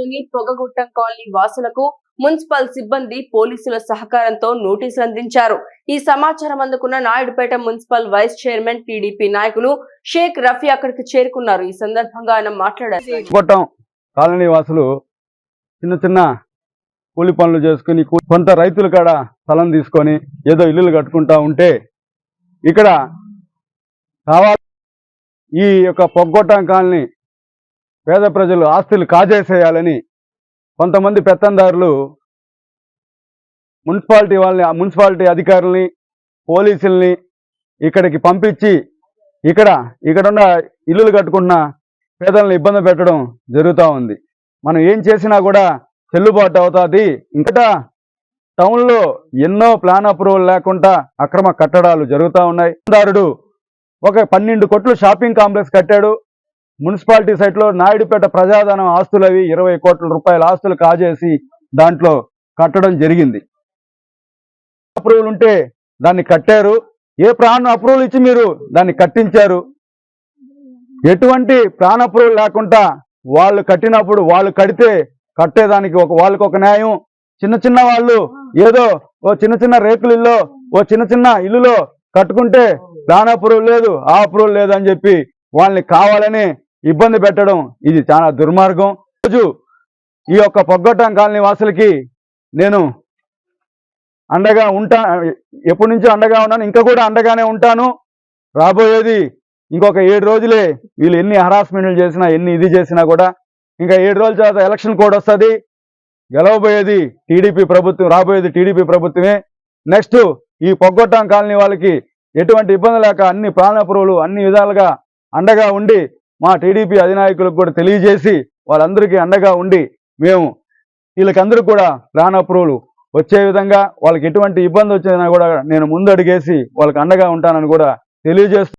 పట్టణంలోని పొగగుట్ట కాలనీ వాసులకు మున్సిపల్ సిబ్బంది పోలీసుల సహకారంతో నోటీసులు అందించారు. ఈ సమాచారం అందుకున్న Naidupeta municipal vice chairman TDP నాయకులు షేక్ రఫీ అక్కడికి చేరుకున్నారు. ఈ సందర్భంగా ఆయన మాట్లాడారు. కాలనీ వాసులు చిన్న చిన్న కూలి పనులు చేసుకుని కొంత రైతుల కాడ స్థలం తీసుకొని ఏదో ఇల్లులు కట్టుకుంటా ఉంటే ఇక్కడ కావాలి ఈ యొక్క పొగ్గొట్టం కాలనీ పేద ప్రజలు ఆస్తులు కాజేసేయాలని కొంతమంది పెత్తందారులు మున్సిపాలిటీ వాళ్ళని ఆ మున్సిపాలిటీ అధికారుల్ని పోలీసుల్ని ఇక్కడికి పంపించి ఇక్కడ ఇక్కడున్న ఇల్లులు కట్టుకున్న పేదలను ఇబ్బంది పెట్టడం జరుగుతూ ఉంది. మనం ఏం చేసినా కూడా చెల్లుబాటు అవుతుంది. ఇంకా టౌన్లో ఎన్నో ప్లాన్ అప్రూవల్ లేకుండా అక్రమ కట్టడాలు జరుగుతూ ఉన్నాయి. దారుడు ఒక పన్నెండు కోట్లు షాపింగ్ కాంప్లెక్స్ కట్టాడు. మున్సిపాలిటీ సైట్లో నాయుడుపేట ప్రజాధనం ఆస్తులవి ఇరవై కోట్ల రూపాయల ఆస్తులు కాజేసి దాంట్లో కట్టడం జరిగింది. అప్రూవల్ ఉంటే దాన్ని కట్టారు. ఏ ప్రాణ అప్రూవల్ ఇచ్చి మీరు దాన్ని కట్టించారు? ఎటువంటి ప్రాణ అప్రూవల్ లేకుండా వాళ్ళు కట్టినప్పుడు వాళ్ళు కడితే కట్టేదానికి ఒక వాళ్ళకి ఒక న్యాయం. చిన్న చిన్న వాళ్ళు ఏదో ఓ చిన్న చిన్న రేకుల ఇల్లు ఓ చిన్న చిన్న ఇల్లులో కట్టుకుంటే ప్రాణ అప్రూవల్ లేదు ఆ అప్రూవల్ లేదు అని చెప్పి వాళ్ళని కావాలని ఇబ్బంది పెట్టడం ఇది చాలా దుర్మార్గం. రోజు ఈ యొక్క పొగ్గొట్టం కాలనీ వాసులకి నేను అండగా ఉంటా ఎప్పటి నుంచో అండగా ఉన్నాను ఇంకా కూడా అండగానే ఉంటాను. రాబోయేది ఇంకొక ఏడు రోజులే వీళ్ళు ఎన్ని హరాస్మెంట్లు చేసినా ఎన్ని ఇది చేసినా కూడా ఇంకా ఏడు రోజుల తర్వాత ఎలక్షన్ కోడ్ వస్తుంది. గెలవబోయేది టీడీపీ ప్రభుత్వం రాబోయేది టీడీపీ ప్రభుత్వమే. నెక్స్ట్ ఈ పొగ్గొట్టం కాలనీ వాళ్ళకి ఎటువంటి ఇబ్బంది లేక అన్ని ప్రాణపురువులు అన్ని విధాలుగా అండగా ఉండి మా టీడీపీ అధినాయకులకు కూడా తెలియజేసి వాళ్ళందరికీ అండగా ఉండి మేము వీళ్ళకందరూ కూడా ప్రాణప్రువులు వచ్చే విధంగా వాళ్ళకి ఎటువంటి ఇబ్బంది వచ్చినా కూడా నేను ముందు అడిగేసి వాళ్ళకి అండగా ఉంటానని కూడా తెలియజేస్తూ